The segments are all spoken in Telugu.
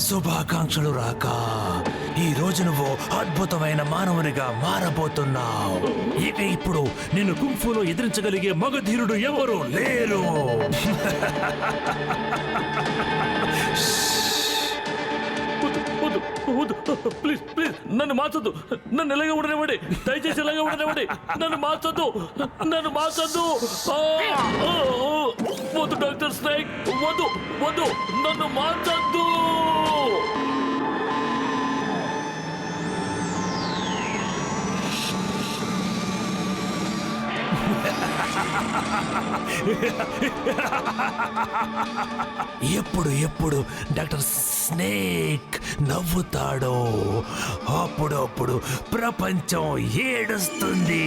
శుభాకాంక్షలు రాక. ఈ రోజు నువ్వు అద్భుతమైన మానవునిగా మారబోతున్నావు. ఇక ఇప్పుడు నిన్ను కుంఫులో ఎదిరించగలిగే మగధీరుడు ఎవరు లేరు. వద్దు వద్దు. Please please. నన్ను మార్చొద్దు. నన్ను ఇలాగే ఉండనివ్వండి దయచేసి ఇలాగే ఉండనివ్వండి నన్ను మార్చొద్దు. నన్ను మార్చొద్దు. వద్దు డాక్టర్ స్నేక్. వద్దు వద్దు. నన్ను మార్చొద్దు. ఎప్పుడు ఎప్పుడు డాక్టర్ స్నేక్ నవ్వుతాడో అప్పుడు అప్పుడు ప్రపంచం ఏడుస్తుంది.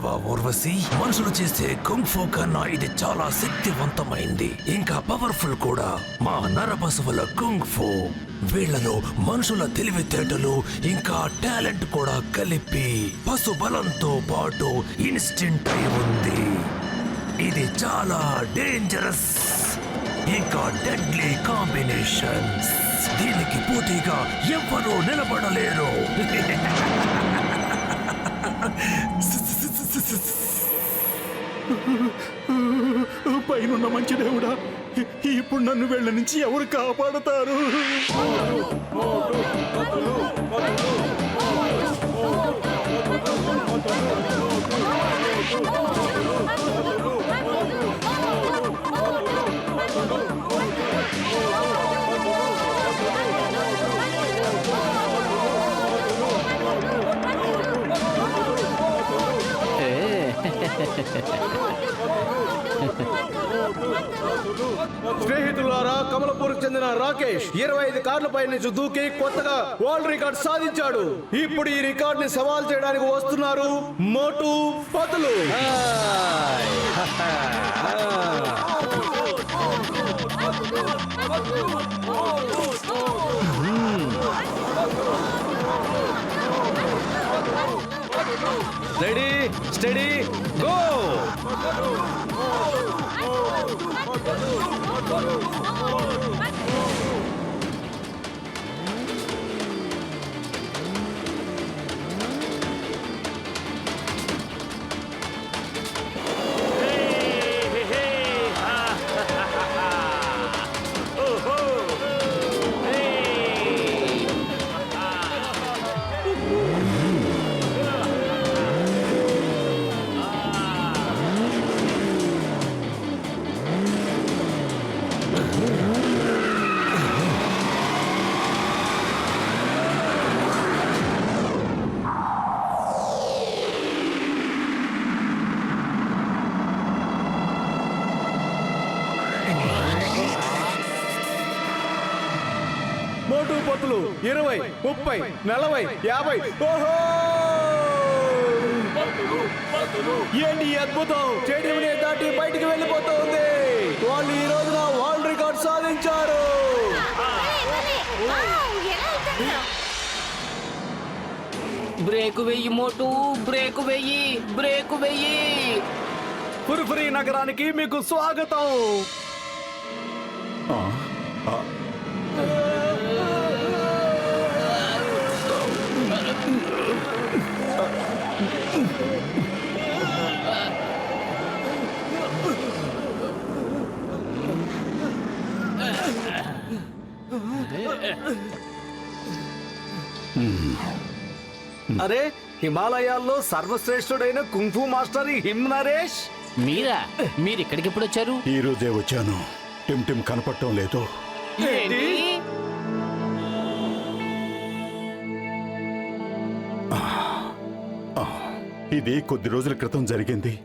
చూసావా ఊర్వశి? మనుషులు చేసే కుంఫు కన్నా ఇది చాలా శక్తివంతమైంది. ఇంకా పవర్ఫుల్ కూడా. మా నర పశువుల కుంఫు. వీళ్ళలో మనుషుల తెలివితేటలు ఇంకా టాలెంట్ కూడా కలిపి పశు బలంతో పాటు ఇన్స్టింట్ అయి ఉంది. ఇది చాలా డేంజరస్ ఇంకా డెడ్లీ కాంబినేషన్ దీనికి పోటీగా ఎవ్వరూ నిలబడలేరు. పైన మంచి దేవుడా ఇప్పుడు నన్ను వెళ్ళ నుంచి ఎవరు కాపాడతారు? Oh, చెందిన రాకేష్ ఇరవై ఐదు కార్లపై నుంచి దూకి కొత్తగా వరల్డ్ రికార్డ్ సాధించాడు. ఇప్పుడు ఈ రికార్డ్ని సవాల్ చేయడానికి వస్తున్నారు Motu Patlu. Ready steady go Oh, Motu Patlu ఇరవై ముప్పై నలభై యాభై. ఓహో! ఏంటి అద్భుతం? స్టేడియం దాటి బయటికి వెళ్ళిపోతుంది. వాళ్ళు ఈ రోజున వరల్డ్ రికార్డ్ సాధించారు. బ్రేకు వెయ్యి మోటు బ్రేకు వెయ్యి బ్రేకు వెయ్యి పురుఫురి నగరానికి మీకు స్వాగతం. అరే హిమాలయాల్లో సర్వశ్రేష్ఠుడైన kung fu master Him Naresh? మీరా? మీరు ఇక్కడికి ఎప్పుడు వచ్చారు ఈ రోజే వచ్చాను. టిమ్ టిమ్ కనపడటం లేదు. ఏంటి? ఇది కొద్ది రోజుల క్రితం జరిగింది.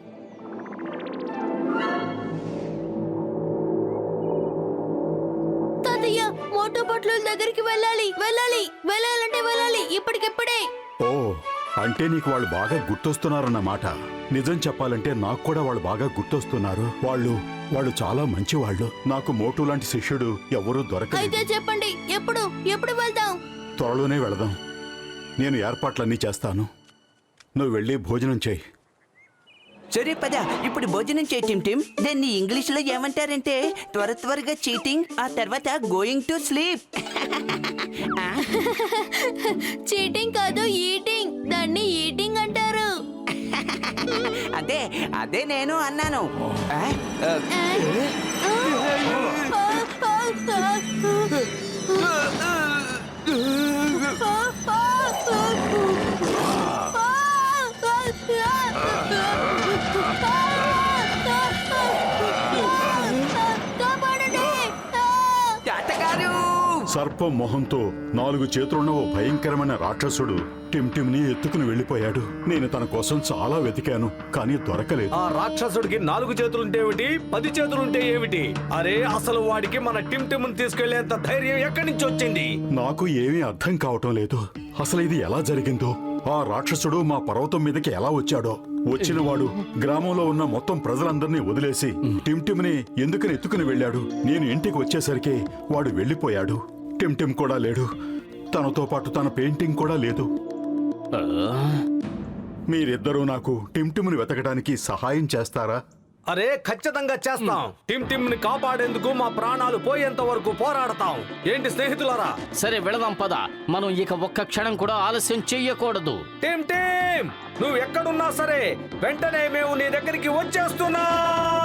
అంటే నీకు వాళ్ళు బాగా గుర్తొస్తున్నారన్నమాట నిజం చెప్పాలంటే నాకు కూడా వాళ్ళు బాగా గుర్తొస్తున్నారు. వాళ్ళు వాళ్ళు చాలా మంచి వాళ్ళు నాకు మోటు లాంటి శిష్యుడు ఎవరూ దొరకలేదు. అయితే చెప్పండి ఎప్పుడు ఎప్పుడు వెళ్దాం? త్వరలోనే వెళదాం. నేను ఏర్పాట్లన్నీ చేస్తాను. నువ్వు వెళ్ళి భోజనం చేయి. సరే పద. ఇప్పుడు భోజనం చేయటం టిమ్ దాన్ని ఇంగ్లీష్లో ఏమంటారంటే త్వర త్వరగా చీటింగ్ ఆ తర్వాత గోయింగ్ టు స్లీప్ చీటింగ్ కాదు ఈటింగ్ దాన్ని ఈటింగ్ అంటారు. అదే అదే నేను అన్నాను. ఆ, ఆ, కాపాడండి. తాతగారు! సర్పం మొహంతో నాలుగు చేతులున్న ఓ భయంకరమైన రాక్షసుడు టిమ్ టిమ్ని ఎత్తుకుని వెళ్ళిపోయాడు. నేను తన కోసం చాలా వెతికాను కానీ దొరకలేదు. ఆ రాక్షసుడికి నాలుగు చేతులుంటే ఏమిటి? పది చేతులుంటే ఏమిటి? అరే అసలు వాడికి మన టిమ్ టిమ్ తీసుకెళ్ళేంత ధైర్యం ఎక్కడి నుంచి వచ్చింది? నాకు ఏమీ అర్థం కావటం లేదు. అసలు ఇది ఎలా జరిగిందో? ఆ రాక్షసుడు మా పర్వతం మీదకి ఎలా వచ్చాడో? వచ్చినవాడు గ్రామంలో ఉన్న మొత్తం ప్రజలందరినీ వదిలేసి టిమ్ టిమ్ని ఎందుకని ఎత్తుకుని వెళ్ళాడు? నేను ఇంటికి వచ్చేసరికి వాడు వెళ్ళిపోయాడు. టిమ్ టిమ్ కూడా లేడు. తనతో పాటు తన పెయింటింగ్ కూడా లేదు. మీరిద్దరూ నాకు టిమ్ టిమ్ని వెతకడానికి సహాయం చేస్తారా? అరే ఖచ్చితంగా చేస్తాం. టిమ్ టిమ్ని కాపాడేందుకు మా ప్రాణాలు పోయేంత వరకు పోరాడతాం. ఏంటి స్నేహితులారా? సరే వెళదాం పద. మనం ఇక ఒక్క క్షణం కూడా ఆలస్యం చెయ్యకూడదు. టిమ్ టిమ్ నువ్వు ఎక్కడున్నా సరే వెంటనే మేము నీ దగ్గరికి వచ్చేస్తున్నాం!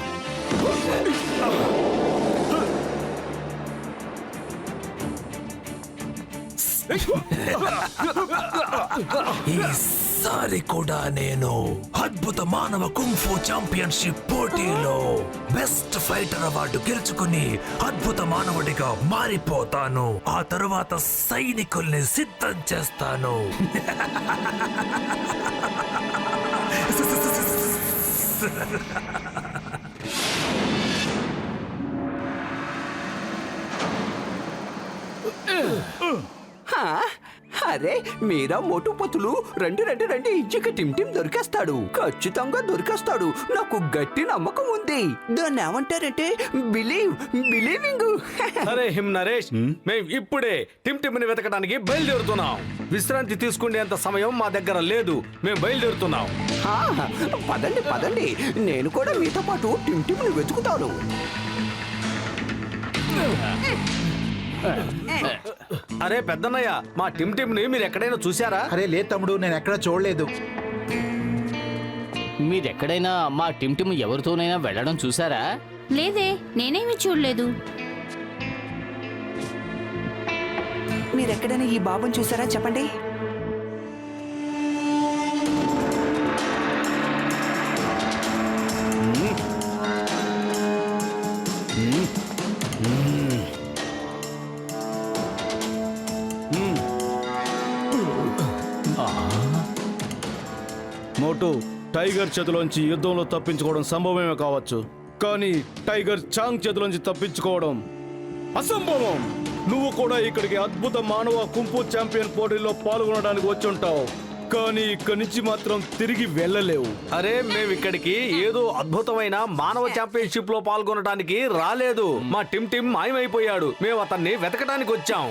ఈసారి కూడా నేను అద్భుత మానవ కుంఫు ఛాంపియన్షిప్ పోటీలో బెస్ట్ ఫైటర్ అవార్డు గెలుచుకుని అద్భుత మానవుడిగా మారిపోతాను ఆ తరువాత సైనికుల్ని సిద్ధం చేస్తాను హా? అరే మీరా మోటు పొతులు రండి రండి రండి. ఇక టిమ్ టిమ్ దొరికేస్తాడు. ఖచ్చితంగా దొరికేస్తాడు. నాకు గట్టి నమ్మకం ఉంది. దాన్ని ఏమంటారంటే బిలీవ్ బిలీవింగ్ సరే హిమ్ నరేష్ మేము ఇప్పుడే టిమ్ టిమ్ని వెతకడానికి బయలుదేరుతున్నాం. విశ్రాంతి తీసుకునేంత సమయం మా దగ్గర లేదు. మేము బయలుదేరుతున్నాం. పదండి పదండి. నేను కూడా మీతో పాటు టిమ్ టిమ్ని వెతుకుతాను. అరే పెద్దన్నయ్య మా టిమ్ టిమ్ని మీరు ఎక్కడైనా చూసారా అరే లేదు తమ్ముడు నేను ఎక్కడా చూడలేదు. మీరెక్కడైనా మా టిమ్ టిమ్ ఎవరితోనైనా వెళ్ళడం చూసారా లేదే నేనేమి చూడలేదు. మీరెక్కడైనా ఈ బాబుని చూసారా? చెప్పండి. మోటు టైగర్ చేతిలోంచి యుద్ధంలో తప్పించుకోవడం సంభవమే కావచ్చు. కానీ టైగర్ చాంగ్ చేతిలోంచి తప్పించుకోవడం అసంభవం. నువ్వు కూడా ఇక్కడికి అద్భుత మానవ కుంపు ఛాంపియన్ పోటీలో పాల్గొనడానికి వచ్చుంటావు. కానీ ఇక్కడి నుంచి మాత్రం తిరిగి వెళ్ళలేవు. అరే మేము ఇక్కడికి ఏదో అద్భుతమైన మానవ ఛాంపియన్షిప్లో పాల్గొనడానికి రాలేదు. మా టిమ్ టిమ్ మాయమైపోయాడు. మేము అతన్ని వెతకడానికి వచ్చాం.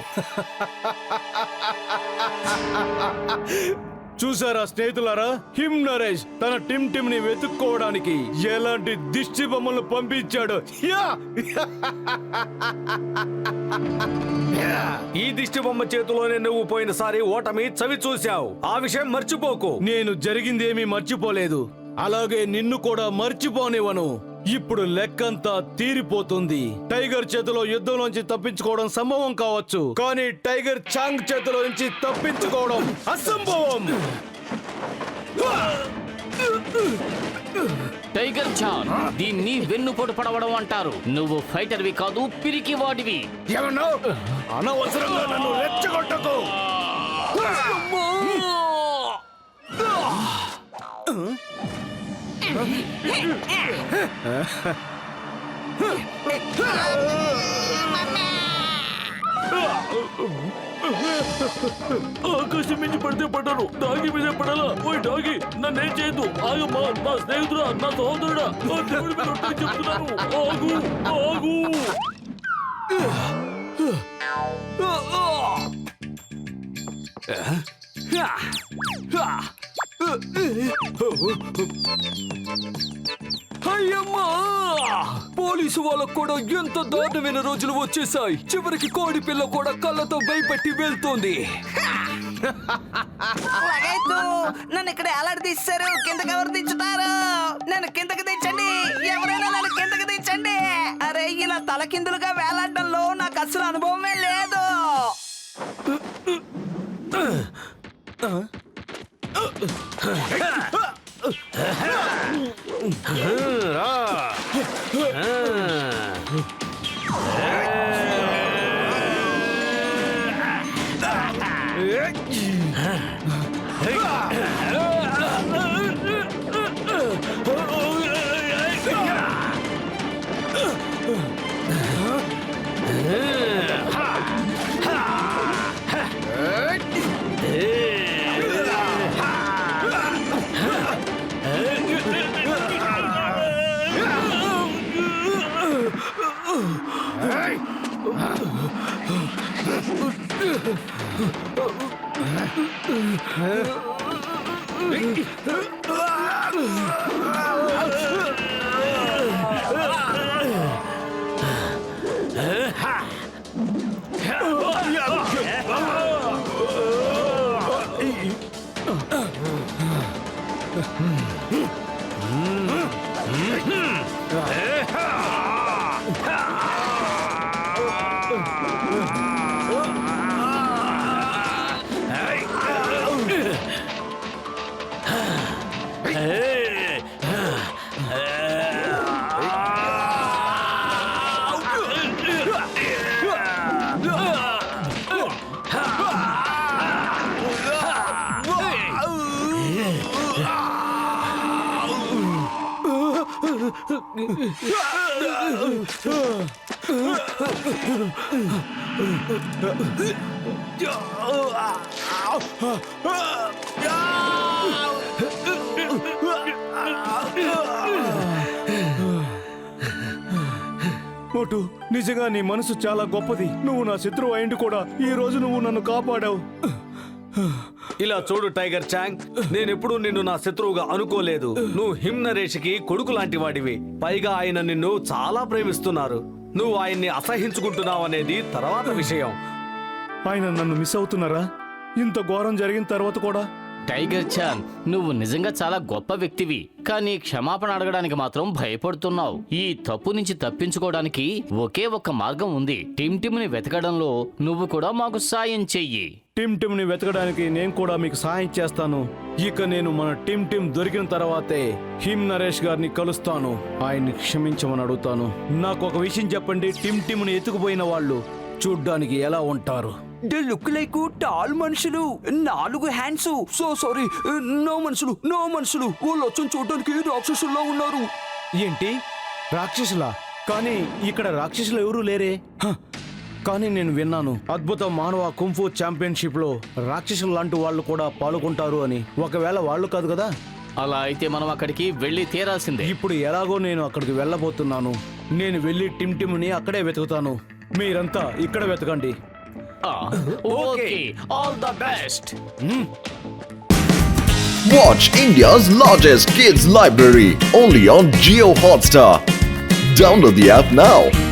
చూసారా స్నేహితులారా? హిమ్ నరేష్ తన టిమ్ టిమ్ని వెతుక్కోవడానికి ఎలాంటి దిష్టి బొమ్మలు పంపించాడు? యా! ఈ దిష్టి బొమ్మ చేతిలోనే నువ్వు పోయినసారి ఓటమి చవి చూశావు. ఆ విషయం మర్చిపోకు. నేను జరిగిందేమీ మర్చిపోలేదు. అలాగే నిన్ను కూడా మర్చిపోనివ్వను. ఇప్పుడు లెక్కంతా తీరిపోతుంది. టైగర్ చేతిలో యుద్ధంలోంచి తప్పించుకోవడం సంభవం కావచ్చు. కానీ టైగర్ చాంగ్ చేతిలో నుంచి తప్పించుకోవడం అసంభవం. టైగర్ చాన్ దీన్ని వెన్నుపోటు పడవడం అంటారు. నువ్వు ఫైటర్వి కాదు పిరికి వాడివి. అనవసరంగా నన్ను రెచ్చగొట్టకు. ఆకాశం మించి పడితే పడ్డాను. డాగి మీద పడాలా? ఓ డాగి నన్నేం చేయదు ఆగమ్మా నా స్నేహితుడా నా సహోదరుడా? నా దేవుడి మీద ఒట్టని చెప్తున్నాను. ఆగు ఆగు. అయ్యమ్మా! పోలీసు వాళ్ళకు కూడా ఎంత దారుణమైన రోజులు వచ్చేసాయి చివరికి కోడి పిల్ల కూడా కళ్ళతో భయపెట్టి వెళ్తోంది. నన్ను ఇక్కడ ఎలాంటి తీస్తారు కిందకి ఎవరు దించుతారు? నన్ను కిందకి దించండి. ఎవరైనా నన్ను కిందకి దించండి. అరే ఇలా తలకిందులుగా వేలాడడంలో నాకు అసలు అనుభవమే లేదు. మోటు నిజంగా నీ మనసు చాలా గొప్పది. నువ్వు నా శత్రువు అయింది కూడా ఈ రోజు నువ్వు నన్ను కాపాడావు. ఇలా చూడు టైగర్ చాంగ్. నేనెప్పుడు నిన్ను నా శత్రువుగా అనుకోలేదు. నువ్వు హిమ్నరేష్కి కొడుకు లాంటి వాడివి పైగా ఆయన నిన్ను చాలా ప్రేమిస్తున్నారు. నువ్వు ఆయన్ని అసహించుకుంటున్నావు అనేది తర్వాత విషయం. ఆయన నన్ను మిస్ అవుతున్నారా? ఇంత ఘోరం జరిగిన తర్వాత కూడా టైగర్ చాన్ నువ్వు నిజంగా చాలా గొప్ప వ్యక్తివి. కానీ క్షమాపణ అడగడానికి మాత్రం భయపడుతున్నావు. ఈ తప్పు నుంచి తప్పించుకోవడానికి ఒకే ఒక్క మార్గం ఉంది. టిమ్టిమ్ని వెతకడంలో నువ్వు కూడా మాకు సాయం చెయ్యి. టిమ్టిమ్ని వెతకడానికి నేను కూడా మీకు సహాయం చేస్తాను. ఇక నేను మన టిమ్ టిమ్ దొరికిన తర్వాతే హిమ్ నరేష్ గారిని కలుస్తాను. ఆయన్ని క్షమించమని అడుగుతాను. నాకు ఒక విషయం చెప్పండి. టిమ్ టిమ్ని ఎత్తుకుపోయిన వాళ్ళు చూడ్డానికి ఎలా ఉంటారు? దే లుక్ లైక్ టాల్ మనుషులు. నాలుగు హ్యాండ్స్. సో సారీ నో మనుషులు నో మనుషులు. వాళ్ళు వచ్చి చూడడానికి రాక్షసుల్లో ఉన్నారు. ఏంటి? రాక్షసులా? కానీ ఇక్కడ రాక్షసులు ఎవరూ లేరే? హ! కానీ నేను విన్నాను అద్భుత మానవ కుంఫు ఛాంపియన్షిప్లో రాక్షసులు లాంటి వాళ్ళు కూడా పాల్గొంటారు అని. ఒకవేళ వాళ్ళు కాదు కదా? అలా అయితే మనం అక్కడికి వెళ్ళి తీరాల్సిందే. ఇప్పుడు ఎలాగో నేను అక్కడికి వెళ్ళబోతున్నాను. నేను వెళ్ళి టిమ్ టిమ్ని అక్కడే వెతుకుతాను. మీరంతా ఇక్కడ వెతకండి. Oh, okay, all the best. Hmm? Watch India's largest kids library only on Geo Hotstar. Download the app now.